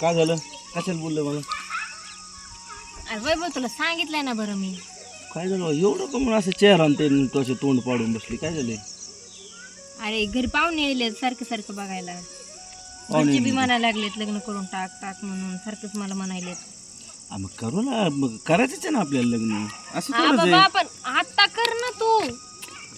काय झालं? कशाला बोललं मला अरे वैभव तुला सांगितलंय ना बरं मी. काय झालं? एवढं का म्हणून असं चेहरा आणि ते तसे तोंड पाडून बसली? काय झालंय? अरे घरी पाहुणे येले सारखं सारखं बघायला. घरचे बी येले. म्हणायला लागलेत लग्न करून टाक टाक म्हणून सारखंच मला म्हणायलेत. आ, मग करू ना मग करायचंच आहे ना आपल्याला लग्न? असं हा थोडंच बाबा आहे. पण आता कर ना तू.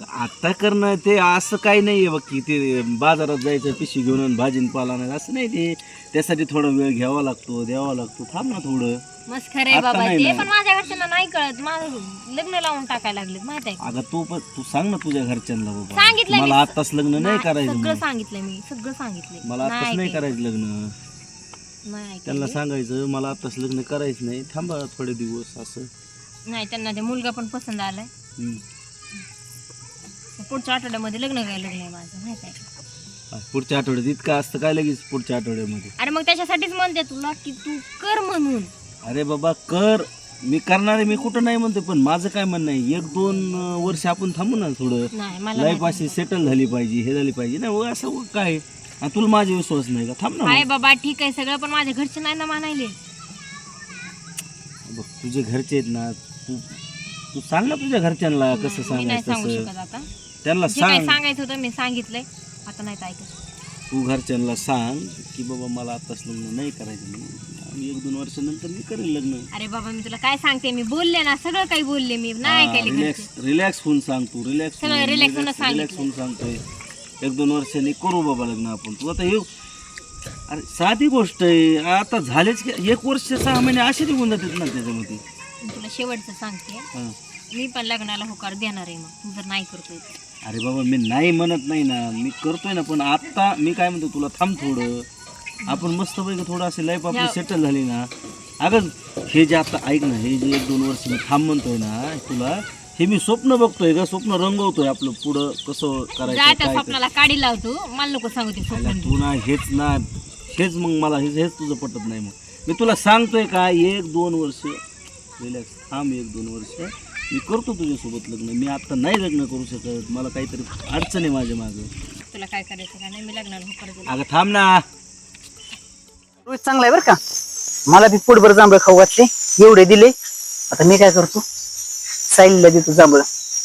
आता करणं ते असं काही नाहीये बघ की ते बाजारात जायचं पिशी घेऊन आणि भाजीपाला नाही असं नाही ते त्यासाठी थोडा वेळ घ्यावा लागतो द्यावा लागतो थांब ना थोडं आता बाबा नाही ते ना. पण माझ्या घरच्यांना नाही कळत माझं लग्न लावून टाकायला लागलेत माहीत आहे का? अगं तू पण तू सांग ना तुझ्या घरच्यांना बाबा सांगितलंय मी. मला आताच लग्न नाही करायचं सगळं म्हणून. सांगितलंय मी सगळं सांगितलंय मला आताच नाही. करायचं लग्न नाही ऐकलं. त्यांना सांगायचं मला आताच लग्न करायचं नाही थांबा थोडे दिवस असं नाही त्यांना ते मुलगा पण पसंत आलाय हम्म. पुढच्या आठवड्यामध्ये लग्न काय लग्न आहे माझं माहीत आहे का? पुढच्या आठवड्यात इतकं असतं काय लगेच पुढच्या आठवड्यामध्ये? अरे मग त्याच्यासाठीच म्हणते तुला की तू कर म्हणून. अरे बाबा कर. मी करणार आहे मी कुठं नाही म्हणतो पण माझं काय म्हणणं आहे? एक दोन अं, वर्ष आपण थांबू ना थोडं. नाही मला लाईफ अशी सेटल झाली पाहिजे हे झाली पाहिजे. ना व असं व काय? आणि तुला माझा विश्वास नाही का? थांब ना हाय मग. बाबा ठीक आहे सगळं पण माझ्या घरचे नाही ना मानायले. बघ तुझे घरचे आहेत ना तू तू सांग ना तुझ्या घरच्यांना कसं मी नाही सांगायचं सांगू तसं. शकत आता. त्यांना जे काही सांग. सांगायचं होतं मी सांगितलंय. आता नाही ऐकत. तू घरच्यांना सांग की बाबा मला आताच लग्न नाही करायचं आणि एक दोन वर्षानंतर मी करेन लग्न. अरे बाबा मी तुला काय सांगते? मी बोलले ना सगळं काही बोलले मी. नाही ऐकायले रिलॅक्स घरचे. रिलॅक्स होऊन सांग तू रिलॅक्स सगळं relax होऊन रिलॅक्स होऊन सांगतोय. एक दोन वर्षांनी करू बाबा लग्न आपण. तू आता हे अरे साधी गोष्ट आहे. आता झालेच की एक वर्ष सहा महिने असे निघून जातात ना त्याच्यामध्ये. मी तुला शेवटचं सांगते. हा. मी पण लग्नाला होकार देणार आहे मग. तू जर नाही करतोय तर. अरे बाबा मी नाही म्हणत नाही ना. मी करतोय ना पण आता मी काय म्हणतो तुला थांब थोडं. आपण मस्त पैकी थोडं असं लाईफ आपली सेटल झाली ना. अगं हे जे आता ऐक ना हे जे एक दोन वर्ष मी थांब म्हणतोय ना तुला हे मी स्वप्न बघतोय का स्वप्न रंगवतोय आपलं पुढं कसं जा करायचं त्या काय स्वप्नाला काढी लावतो मला नको सांगू ते करायचं. स्वप्न. तू ना हेच ना हेच मग मला हेच हेच तुझं पटत नाही मग. मी तुला सांगतोय का एक दोन वर्ष रिलॅक्स थांब एक दोन वर्ष. मी करतो तुझ्यासोबत लग्न. मी आता नाही लग्न करू शकत. मला काहीतरी अडचण आहे माझ्या मागं. तुला काय करायचं का? नाही मी लग्नाला होकार दिला अगं थांब ना. रोज चांगला आहे बरं का? मला बी पोटभर जांभळं खाऊ घातले. एवढे दिले. आता मी काय करतो? साईलीला देतो जांभळं.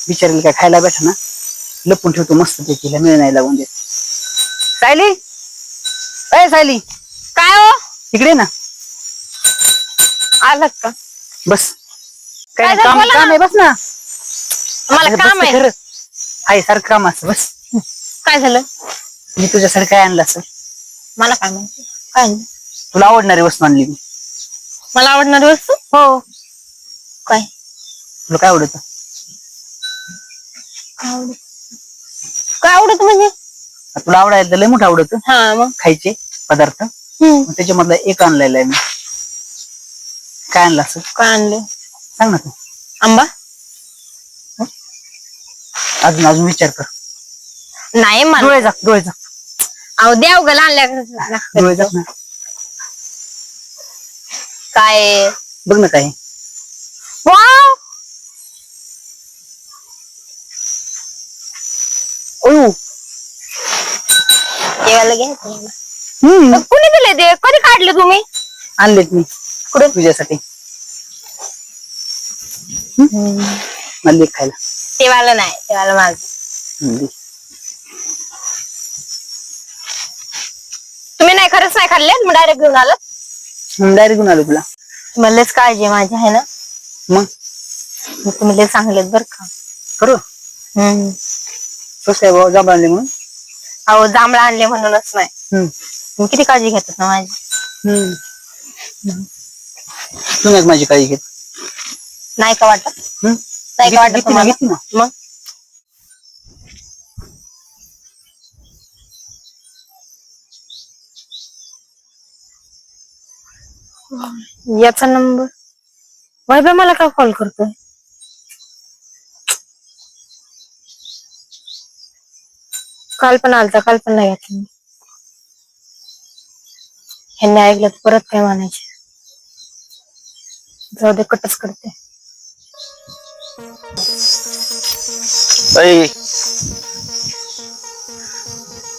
बिचारीला काय खायला भेटा ना लपून ठेवतो मस्त ते तिला मिळ नाही लागून देत. सायली? अय सायली. काय हो? इकडे ना. आलात का? बस. काय काय झालं? काम बोला काम आहे बस ना. मला काम आहे. आहे सारखं काम असं बस. काय झालं? मी तुझ्यासाठी काय आणलं असं? मला काय माहिती? काय आणलं? तुला आवडणारी वस्तू आणली मी. मला आवडणारी वस्तू? हो. काय? तुला काय आवडत? काय आवडत म्हणजे? तुला आवडायला तर लय मोठं आवडत. हा मग? खायचे पदार्थ. त्याच्यामधला एक आणलेला आहे मी. काय आणलं असं? काय आणले? सांग ना तू. आंबा? अजून अजून विचार कर. नाही मला. डोळे जा डोळे जा अहो देव गला आणल्या डोळे जा ना. काय? बघ ना काय वाव! ओळू देवाला घ्यायचं हम्म. कुणी दिले ते? कधी काढले तुम्ही? आणलेत मी. कुठे तुझ्यासाठी. मला दे खायला. तेवाला नाही तेवाला माझ. हम्म, दे. तुम्ही नाही खरंच नाही खाल्ले? मग डायरेक्ट घेऊन आलं. डायरेक्ट घेऊन आलो तुला. तुम्हाला लयच काळजी आहे माझी आहे ना? मग? मग तुम्ही लय चांगलेत बर का. करू हम्म. कसं आहे बाबा जांभळ आणले म्हणून? अहो जांभळा आणले म्हणूनच नाही. हम्म, तुम्ही किती काळजी घेतात ना माझी? हम्म. तू नाही माझी काळजी घेत. नाही का वाटत? नाही का वाटत घेतली ना, तुम्हाला? घेतली ना. मग याचा नंबर वैभव मला का कॉल करतोय काल पण आलता काल पण नाही घेतला मी. ह्यांनी ऐकलं तर परत काय म्हणायचे जाऊ दे कटच करते अय.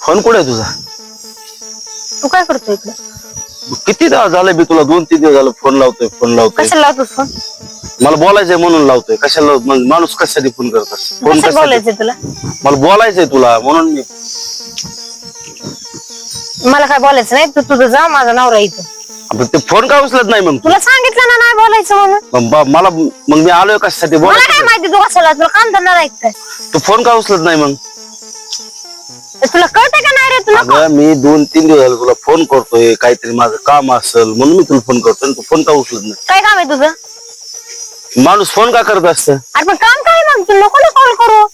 फोन कुठे आहे तुझा? तू काय करतो इकडे? किती दिवस झाले मी तुला? दोन तीन दिवस झालं फोन लावतोय फोन लावतोय. कशाला लावतोस फोन? मला बोलायचंय म्हणून लावतोय. कशाला? मग माणूस कशासाठी फोन करतात फोन कसं कशासाठी? बोलायचंय तुला? मला बोलायचंय तुला म्हणून मी मला काय बोलायचं नाही? तू तुझं जा माझा नवरा इथं. आपण ते फोन का उचलत नाही मग? तुला सांगितलं ना नाही बोलायचं म्हणून. मग बा- मला मग मी आलोय कशासाठी? मला बोलायचं काय माहिती तू कशाला? तुला काम धंदा नाही काय तू फोन का उचलत नाही मग? तर तुला कळतंय का नाही रे? तुला अगं मी दोन तीन दिवस झाले तुला फोन करतोय काहीतरी माझं काम असेल म्हणून मी तुला फोन करतोय आणि तू फोन का उचलत नाही? काय काम आहे तुझं? माणूस फोन का करत असतं? अरे पण काम काय मग? तू नको ना कॉल करू.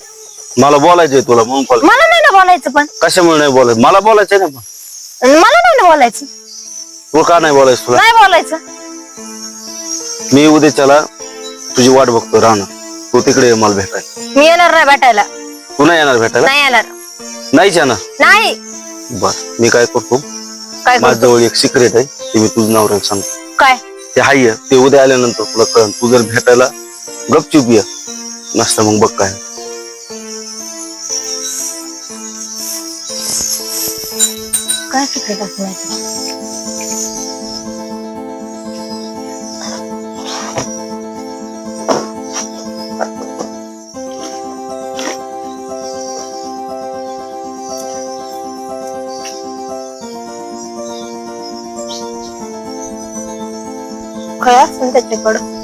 मला बोलायचंय तुला म्हणून कॉल मला नाही ना बोलायचं पण. कशामुळे नाही बोलायचं? मला बोलायचंय ना पण मला नाही ना बोलायचं. तू का नाही बोलायचं तुला नाही बोलायचं मी उद्याच्याला तुझी वाट बघतो राहणार तू तिकडे ये मला भेटायला मी येणार नाही भेटायला तू नाही येणार भेटायला नाही येणार नाहीच येणार नाही। बर मी काय करतो? काय? माझ्याजवळ एक सिक्रेट आहे ते मी तुझं नवऱ्याला सांगतो। काय? ते हाय ते उद्या आल्यानंतर तुला कळन तू जर भेटायला गपचूप ये. नसतं मग बघ काय. काय सिक्रेट असं काय असं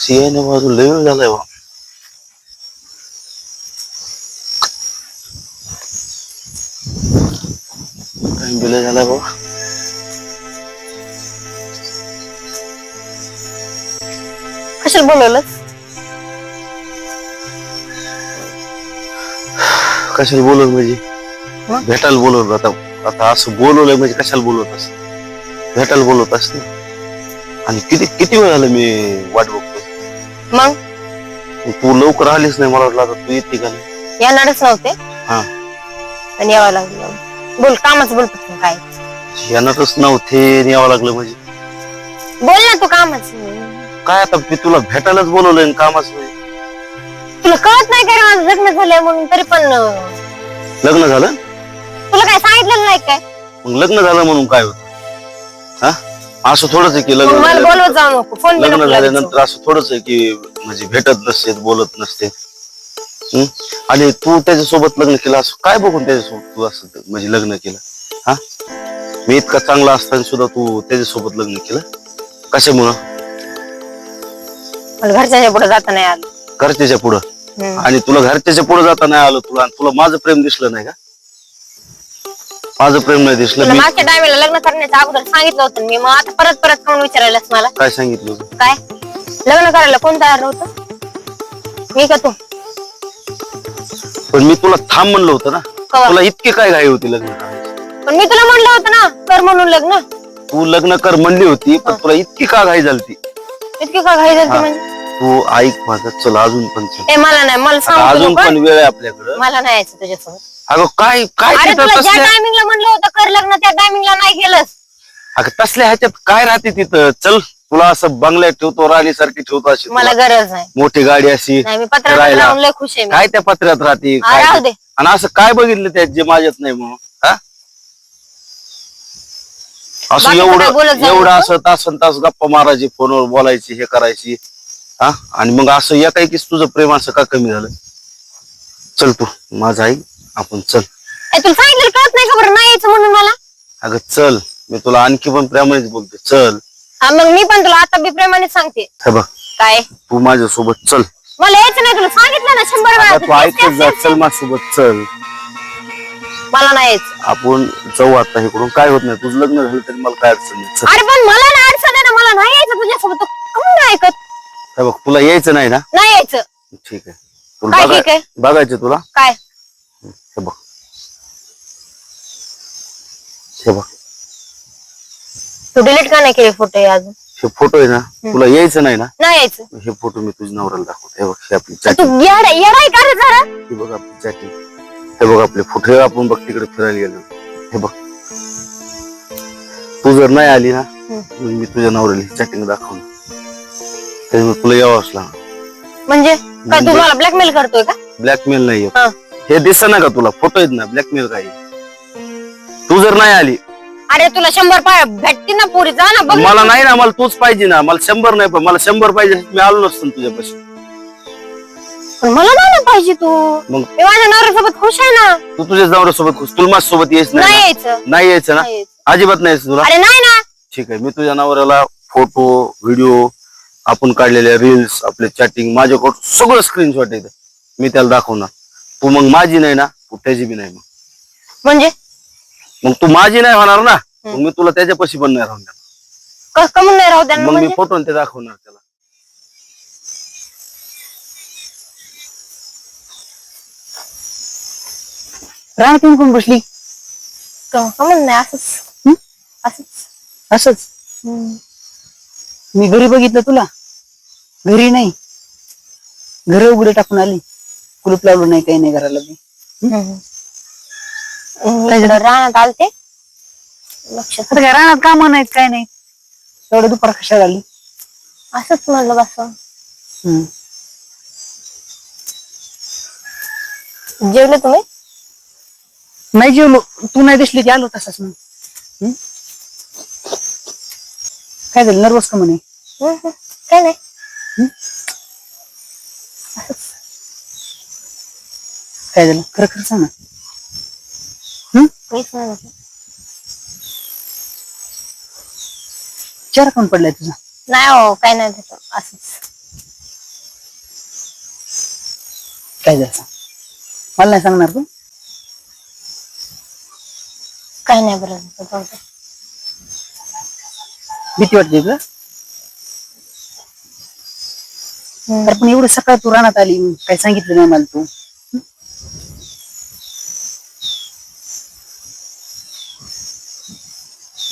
सियाने बाजू लय वेळ झालाय बा दिला झालाय बा कशाला बोलवलं कशाला बोलवलं म्हणजे? भेटायला बोलवलं आता आता असं बोलवलंय म्हणजे कशाला बोलवत अस भेटायला बोलवत अस ना आणि किती किती वेळ झालं मी वाट बघतोय मग? तू लवकर आलीच नाही मला वाटलं आता तू येते का नाही? येणारच नव्हते? हा. आणि यावं लागलं. बोल कामाचं बोल पटकन काय? येणारच नव्हते आणि यावं लागलं म्हणजे. बोल ना तू कामाच. काय आता मी तुला भेटायलाच बोलवलंय आणि कामाचं तुला कळत नाही का रे माझं लग्न झालंय म्हणून? तरी पण अं, लग्न झालं? तुला काय सांगितलं नाही काय? मग लग्न झालं म्हणून काय होत? हा? असं थोडंच आहे की मग लग्न मला झालं- बोलवत जाऊ नको. फोन बी लग्न नको. झाल्यानंतर असं थोडंच आहे की म्हणजे भेटत नसते बोलत नसते. हम्म? आणि तू त्याच्यासोबत लग्न केलं असं काय बघून त्याच्यासोबत तू असं ते- म्हणजे लग्न केलं? हा? मी इतका चांगला असताना सुद्धा तू त्याच्यासोबत लग्न केलं? कशामुळं? मला घरच्या पुढे जाता नाही आलं. घरच्याच्या पुढं? हम्म. आणि तुला घरच्याच्या पुढे जाता नाही आलं तुला आणि तुला माझं प्रेम दिसलं नाही का? माझं प्रेम नाही दिसलं. तुला मी मागच्या टायमेला लग्न करण्याच्या अगोदर सांगितलं होतं. मी मग आता परत परत कोण विचारायलास मला. काय सांगितलं होतं? काय? लग्न करायला कोण तयार नव्हतं? मी का तू? पण मी तुला थांब म्हणलं होतं ना. कवा? तुला इतकी काय घाई होती लग्न करायची? पण मी तुला म्हणलं होतं ना कर म्हणून लग्न. तू लग्न कर म्हणली होती पण तुला इतकी का घाई झाली इतकी का घाई झाली म्हणजे? तू ऐक माझं चल अजून पण चल. ए मला नाही मला आता सांगू अजून पण वेळ आहे आपल्याकडं. मला नाही यायचं तुझ्यासोबत. अगं काय काय अरे तिथं तुला ज्या तसल्या टायमिंगला म्हणलं होतं कर लग्न त्या टायमिंगला नाही केलंस अगं तसल्या ह्याच्यात काय राहते तिथं? चल तुला असं बंगल्यात ठेवतो राणीसारखी ठेवतो अशी मला तुला. गरज नाही. मोठी गाडी अशी नाही मी पत्रात राहायला. राहून लय खुश आहे मी. काय त्या पत्र्यात राहते? हा, काय राहू ते? दे. आणि असं काय बघितलं त्यात जे माझ्यात नाही म्हणून? हा? असं काय एवढं जाऊ एवढं नको. असं तासन तास गप्पा मारायची फोनवर बोलायची हे करायची. हा? आणि मग असं एकाएकीच तुझं प्रेम असं का कमी झालं? चल तू माझा आई. आपण चल. ए, तुला सांगितलं कळत नाही का बरं? नाही यायचं म्हणून मला? अगं चल. मी तुला आणखी पण प्रेमानेच बोलते. चल. हा मग मी पण तुला आता बी प्रेमाने सांगते. हे बघ. काय? तू माझ्यासोबत चल. मला यायचं नाही तुला. सांगितलं ना शंभर वेळा. आता तू ऐकत जा. चल माझ्यासोबत चल. मला नाही यायचं. आपण जाऊ आता इकडून. काय होत नाही. तुझं लग्न झालं तरी मला काय अडचण नाही. चल. अरे पण मला ना अडचण आहे ना. मला नाही यायचं तुझ्यासोबत. तू कमी नाही ऐकत? हे बघ तुला यायचं नाही ना? नाही यायचं. ठीक आहे. तुला ठीक आहे? बघायचं तुला? काय? हे बघ. तू डिलीट का नाही केले फ़ोटो अजून? हे फ़ोटो आहे ना तुला यायचं नाही ना? नाही यायचं. हे फ़ोटो मी तुझ्या नवऱ्याला दाखवतो. हे बघ हे आपली तू चॅटिंग येडा येडाय का रे जरा? हे बघ आपली चॅटिंग हे बघ आपले फ़ोटो हे आपण बघ तिकडे फिरायला गेलो. हे बघ. तू जर नाही आली ना मग मी तुझ्या नवऱ्याला चॅटिंग दाखवणार. त्याच्यामुळे तुला यावंच लागणार. म्हणजे? काय तू मला ब्लॅकमेल करतोय का? ब्लॅकमेल नाही हा. हे दिसत ना का तुला? फ़ोटो आहेत ना ब्लॅकमेल काय जर नाही आली. अरे तुला शंभर पाय भेटतील ना पोरी जा ना बघ. ना. मला नाही ना मला तूच पाहिजे ना. मला शंभर नाही पण मला शंभर पाहिजे. मी आलो नसतो ना तुझ्यापाशी. पण मला नाही ना पाहिजे तू. मग? मी माझ्या नवऱ्यासोबत खुश आहे ना? तू तुझ्या नवऱ्यासोबत खुश तुला माझ्यासोबत यायच नाही नाही ना? यायचं. नाही यायचं ना? नाही यायचं. अजिबात नाही यायचं तुला? अरे नाही ना. ठीक आहे मी तुझ्या नवऱ्याला फोटो व्हिडिओ आपण काढलेल्या रील्स आपले चॅटिंग माझ्याकडून सगळं स्क्रीनशॉट येतं. मी त्याला दाखवणार. तू मग माझी नाही ना तू त्याची बी नाही मग. म्हणजे? मग तू माझी नाही होणार ना. मग मी तुला त्याच्यापाशी पण नाही राहून देणार. क- कमून नाही राहू द्या ना मग मी म्हणजे? फोटो ते दाखवणार त्याला. येऊन कोण बसली? क- कमून नाही असंच. हं? असंच. असंच? हम्म. मी घरी बघितलं तुला. घरी नाही. घर उघडे टाकून आली. कुलूप लावलं नाही काही नाही घराला. हम्म. इकडं रानात आलते? लक्षात आता काय रानात काम नाहीत काय नाही. एवढं दुपार कशाला आली? असंच म्हणलं बस हम्म. जेवले तुम्ही? नाही जेवलो. तू नाही दिसली की आलो तसाच मग. हम्म? काय झालं? नर्वस का म्हणे? हम्म, हम्म. काय नाही. काय झालं? खरं खरं सांग ना? काहीच नाही झालं. चेहरा कोण पडलाय तुझा? नाही हो काय नाही त्याचं असंच. काय झालं मला नाही सांगणार तू? काय नाही बरं झालं, जाऊ दे. भीती वाटते तुला? हम्म. अरे पण एवढं सकाळ तू रानात आली काय सांगितलं नाही मला तू.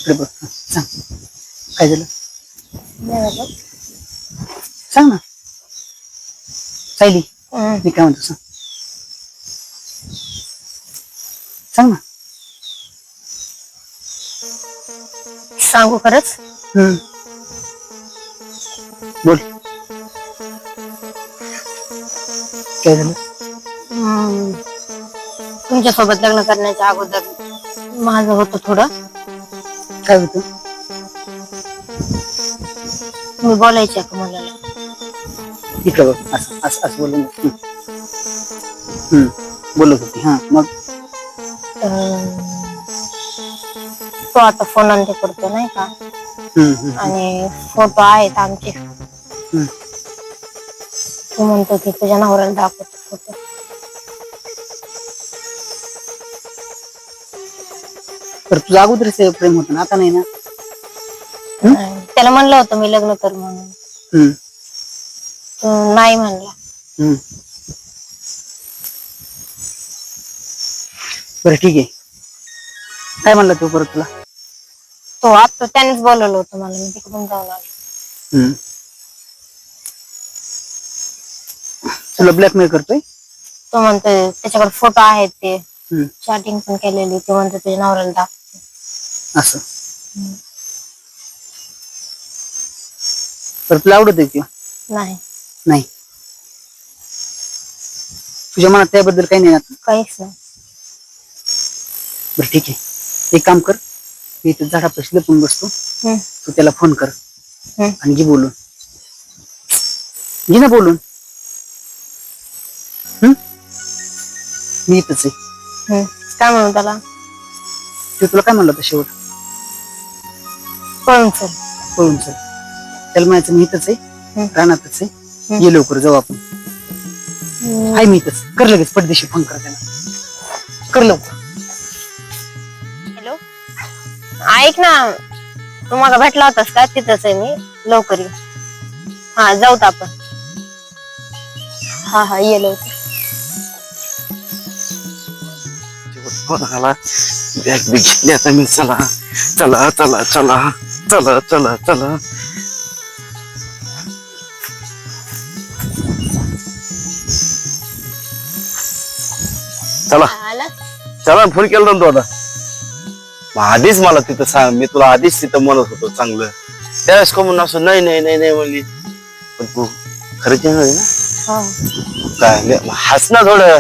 इकडे बघ. हं, सांग. काय झालं. सांग ना. सायली. मी काय म्हणतो सांग. सांग ना. सांगू खरंच? हम्म. बोल. काय झालं. तुमच्यासोबत लग्न करण्याच्या अगोदर माझं होतं थोडं. काय होतं? मी बोलायचे का मुलाला? इकडे बघ असं असं असं. हम्म. बोलत होती हा. मग? तो आता फोन ते करतो नाही का? आणि फोटो आहेत आमचे. तू म्हणतो की तुझ्या नवऱ्याला दाखवतो फोटो तर तुझं अगोदरच प्रेम होतं ना आता नाही ना? त्याला म्हणलं होतं मी लग्न कर म्हणून. हम्म, तो नाही म्हणला. हम्म. बरं ठीक आहे. काय म्हणला तू परत तुला? तो आता त्यानेच बोलवलं होतं मला मी तिकडून जाऊन आलो. हम्म. तुला ब्लॅकमेल करतोय? तो म्हणतोय त्याच्याकडे फोटो आहेत ते. हम्म, चॅटिंग पण केलेली ते म्हणतो तुझ्या नवऱ्याला दाखव. असं. तर तुला आवडत आहे नाही. नाही. तुझ्या मनात त्याबद्दल काही नाही ना? काहीच नाही. बरं ठीक आहे. एक काम कर. मी इथं झाडापाशी लपून बसतो. हम्म, तू त्याला फोन कर. हम्म. आणि घे बोलून. घे ना बोलून. हम्म? मी इथंच आहे. हम्म. काय म्हणू त्याला? ते तुला काय म्हणलं होतं शेवट? पळून चल पळून चल त्याला म्हणायचं मी इथंच आहे. रानातच आहे. ये लवकर जाऊ आपण. आहे मी इथंच. कर लगेच पडदेशी फोन कर त्याला. कर लवकर. हॅलो. ऐक ना तू मला भेटला होतास का? तिथंच आहे मी. लवकर ये. हा जाऊत आपण. हा हा ये लवकर. बॅग बी घेतली आता मी. चला चला चला चला. चला चला चला. चला. चला फोन केला ना तू आता. मग आधीच मला तिथं सांग मी तुला आधीच तिथं म्हणत होतो चांगलं. त्यावेळेस का म्हणून असं नाही नाही नाही नाही म्हणली. पण तू खरंच येणार आहे ना? हा. काय हस ना थोडं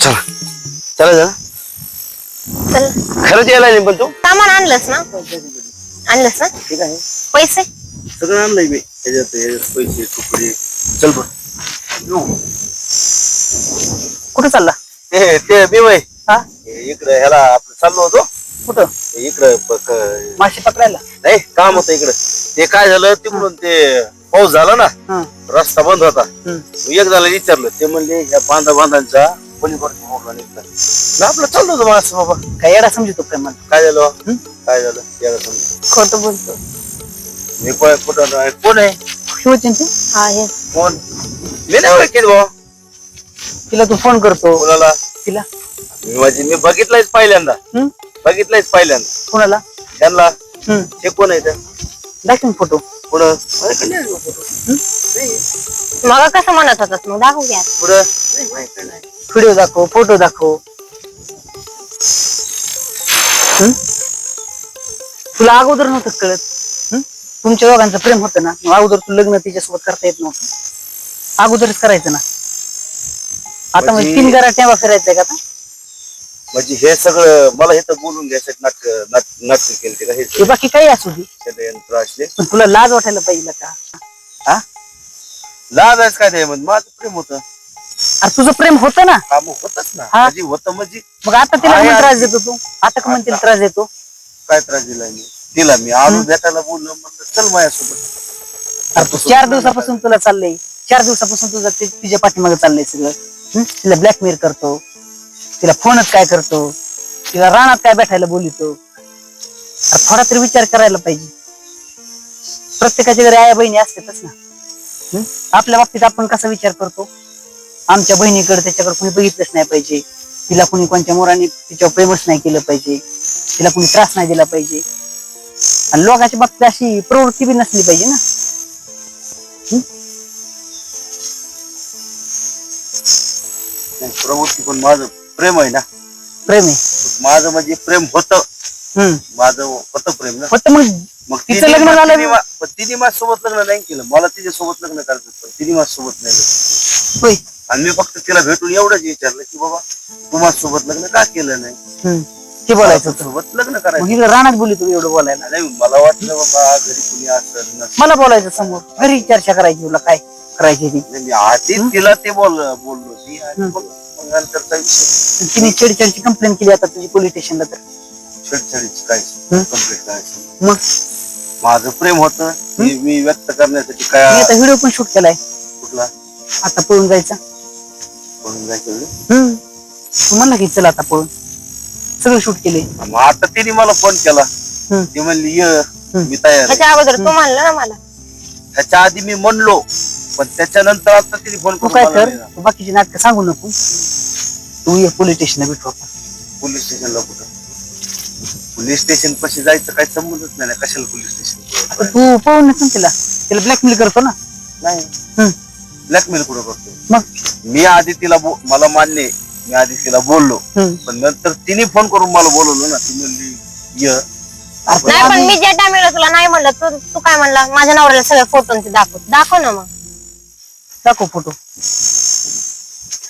चला. चला जा चल. खरंच यायला नाही पण तू? सामान आणलंस ना? आणलंस ना ठीक आहे. पैसे? सगळं आणलंय मी. त्याच्यात याच्यात पैसे तुकडे. चल येऊ. कुठं चालला? ते ते बिवय हा? इकडे ह्याला आपलं चाललो होतो. कुठं? इकडे प- मासे पकडायला? नाही काम होतं इकडे. ते काय झालं तिकडून ते पाऊस झाला ना. हा. रस्ता बंद होता. हम्म. एक झालं विचारलं. ते म्हणले ह्या बांधा बांधांचा पलीकडचे मी आपलं चाललो होतो माणसं बाबा. काय येडा समजतो काय मला. काय झालं? काय झालं? याला समजा. खोटं बोलतो. मी कोण कुठं नाही. कोण आहे? शिवचन तू? हा हे कोण? मी नाही ओळखीत भाऊ. तिला तू फोन करतो. कोणाला? तिला? मी माझी मी बघितलंयच पहिल्यांदा. हम्म? बघितलंयच पहिल्यांदा. कोणाला? त्यांना. हे. कोण आहे दाखव फोटो पुढं. माझ्याकडे नाही आहे photo. मग कसं म्हणत होतास मग? दाखवू घ्या पुढं. नाही, माझ्याकडे नाही. व्हिडिओ दाखव फोटो दाखव. हम्म? तुला अगोदर नव्हतं कळत? तुमच्या दोघांचं प्रेम होतं ना? अगोदर तू लग्न तिच्यासोबत करता येत नव्हतं. अगोदरच करायचं ना? आता म्हणजे तीन घरा टेवा फिरायचंय का आता? म्हणजे हे सगळं मला हे तर बोलून घ्यायसाठी नाटक नाटक केलं ते का हे हे बाकी काही असू दे. षडयंत्र असले. पण तुला लाज वाटायला पाहिजे का? हा? लाज आहेस काय ते म्हणजे माझं प्रेम होतं. अरे तुझं प्रेम होतं ना? हा मग होतच ना. हा. म्हणजे होतं म्हणजे मग आता तिला आहे, म्हणून आहे. त्रास देतो तू? आता का म्हणतील त्रास देतो? काय त्रास दिला मी? तिला मी. आलो भेटायला बोललो म्हणलं चल माझ्यासोबत. अरे तू चार दिवसापासून तुला चाललंय. चार दिवसापासून तुझं ते तिच्या पाठीमागे चाललंय सगळं. हं? तिला ब्लॅकमेल करतो. तिला फोनच काय करतो? तिला रानात काय बैठायला बोलितो? अरे थोडा तरी विचार करायला पाहिजे. प्रत्येकाच्या घरी आया बहिणी असतातच ना. हं? आपल्या बाबतीत आपण कसा विचार करतो? आमच्या बहिणीकडे त्याच्याकडे कोणी बघितलंच नाही पाहिजे. तिला कोणी कोणत्या मोराने तिच्यावर प्रेमच नाही केलं पाहिजे. तिला कोणी त्रास नाही दिला पाहिजे. आणि लोकांच्या बाबतीत अशी प्रवृत्ती बी नसली पाहिजे ना. नाही, प्रवृत्ती पण माझं प्रेम आहे ना. प्रेम आहे. माझं म्हणजे प्रेम होतं. हम्म माझं होतं प्रेम ना. फक्त मग मग तिचं तिने लग्न झालं. तिने मा- पण तिने माझ्यासोबत लग्न नाही केलं. मला तिच्यासोबत लग्न करायचं होतं, पण तिने माझ्यासोबत नाही केलं. होय. आणि मी फक्त तिला भेटून एवढंच विचारलं की बाबा तू माझ्यासोबत लग्न का केलं नाही? हम्म. ते बोलायचं होतं. सोबत लग्न मग करायचं इकडे रानात बोली तू एवढं बोलायला. नाही मला वाटलं बाबा घरी कुणी असेल नसेल. मला बोलायचं समोर. घरी चर्चा करायची तुला काय करायची ती? नाही, मी आधीच तिला ते बोल बोललो. ती आणि मग मग नंतरचा विषय तिने चिडचिडची कंप्लेंट केली आता तुझी पोलीस स्टेशनला तर. छेडछाडीच काय? कंप्लीट करायचं मग? माझं प्रेम होतं. मी व्यक्त करण्यासाठी काय आता व्हिडिओ पण शूट केलाय. कुठला? आता पळून जायचा. म्हणून जायचं वेळ. हम्म. तू म्हणला की चल आता पळून. सगळं शूट केले. मग आता तिने मला फोन केला. हम्म. ती म्हणली ये मी तयार आहे. ह्याच्या अगोदर तू म्हणलं ना मला. त्याच्या आधी मी म्हणलो पण त्याच्यानंतर आता तिने फोन तू करून काय मला कर. तू बाकीची नाटकं सांगू नको. तू ये पोलीस स्टेशनला भेटू आपण. पोलीस स्टेशनला कुठं? पोलीस स्टेशन पाशी जायचं काही संबंधच नाही ना. कशाला पोलीस स्टेशन तू पळून तिला. तिला ब्लॅकमेल करतो ना. नाही. हम्म. ब्लॅकमेल कुठं करतो मग? मी आधी तिला बो- मला मान्य आहे. मी आधी तिला बोललो. हम्म. पण नंतर तिने फोन करून मला बोलवलं ना. ती म्हणली ये. आपण नाही पण मी ज्या टायमेला तुला तुला नाही म्हणलं तू तू काय म्हणला? माझ्या नवऱ्याला सगळे फोटो ते दाखव. दाखव ना मग. दाखव फोटो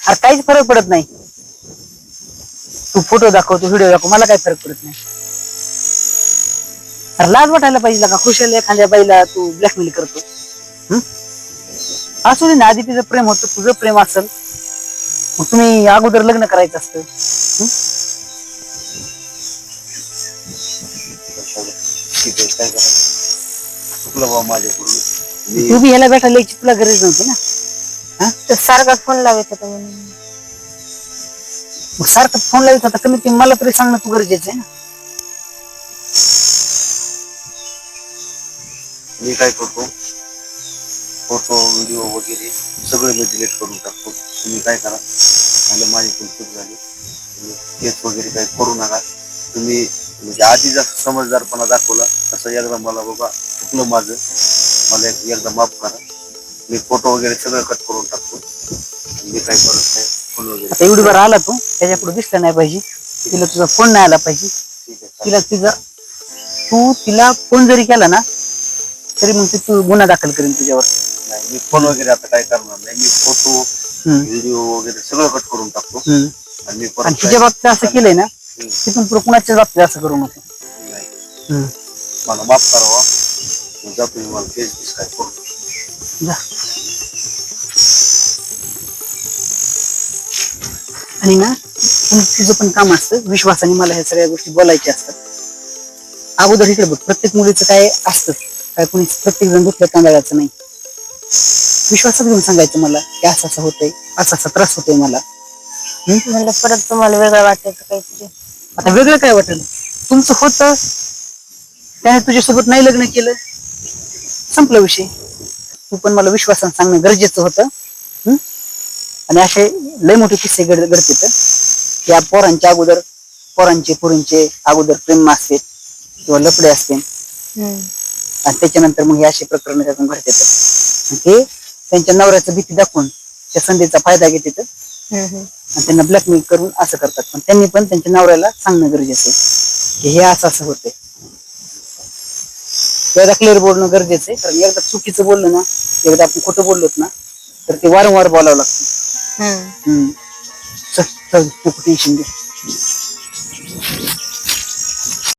अरे काहीच फरक पडत नाही. तू फोटो दाखव तू व्हिडिओ दाखव. मला काही फरक पडत नाही. अरे लाज वाटायला पाहिजे का? खुशाल एखाद्या बाईला तू ब्लॅकमेल करतो हं? असू दे ना आधी तिचं प्रेम होतं तुझं प्रेम असेल मग तुम्ही अगोदर लग्न करायचं असतं. हं? ठीक आहे काय करा चुकलं बाबा माझ्याकडून मी तू बी ह्याला भेटायला यायची तुला गरज नव्हती ना. तू सारखा फोन लावत होता म्हणून. मग सारखं फोन लावत होता कमीत कमी मला तरी सांगणं तू गरजेचं आहे ना. मी काय करतो? फोटो व्हिडिओ वगैरे सगळे मी डिलीट करून टाकतो. तुम्ही काय करा? मला माझी पण चूक झाली. तुम्ही केस वगैरे काही करू नका. तुम्ही म्हणजे आधी जसं समजदारपणा दाखवला तसं एकदा मला बाबा चुकलं माझं. मला एक एकदा माफ करा. मी फोटो वगैरे सगळं कट करून टाकतो. मी काय करत नाही फोन वगैरे आता एवढी बार आला तू. त्याच्या पुढे दिसला नाही पाहिजे. तिला तुझा फोन नाही आला पाहिजे. ठीक आहे तिला तिचा तू तिला फोन जरी केला ना तरी मग ती तू गुन्हा दाखल करेन तुझ्यावर. नाही मी फोन वगैरे आता काय करणार नाही. मी फोटो हम्म, व्हिडिओ वगैरे सगळं कट करून टाकतो. हम्म. आणि मी आणि परत तिच्या बाबतीत असं केलंय ना हम्म. तिथून पुढे कुणाच्याच बाबतीत असं करू नको. नाही. हम्म. मला माफ करावा. जातो मी मला केस बीस काय जा. आणि ना तुझं पण काम असतं. विश्वासाने मला ह्या सगळ्या गोष्टी बोलायच्या असतात. अगोदर इकडे बघ प्रत्येक मुलीचं काय असतं? काय कोणी प्रत्येक जण दुसऱ्या तांदळाचं नाही. विश्वासात घेऊन सांगायचं मला की असं असं होतंय असा असा त्रास होतोय मला. म्हणलं परत तुम्हाला वेगळं वाटायचं काहीतरी. आता वेगळं काय वाटेल? तुमचं होतं. त्याने तुझ्यासोबत नाही लग्न केलं. संपला विषय. तू पण मला विश्वासाने सांगणं गरजेचं होतं? आणि असे लय मोठे किस्से घड घडते या पोरांच्या अगोदर पोरांचे पोरींचे अगोदर प्रेम असते किंवा लपडे असते. हम्म. आणि त्याच्यानंतर मग हे असे प्रकरण त्यातून घडते ते त्यांच्या नवऱ्याचं भीती दाखवून त्या संधीचा फायदा हम्म. आणि त्यांना ब्लॅकमेल करून असं करतात. पण त्यांनी पण त्यांच्या नवऱ्याला सांगणं गरजेचं आहे. की हे असं असं होतंय. एकदा क्लिअर बोलणं गरजेचं आहे. कारण एकदा चुकीचं बोललं ना एकदा आपण खोटं बोललोत ना तर ते वारंवार बोलावं लागतं. हम्म. हम्म. चल चल नको टेन्शन घे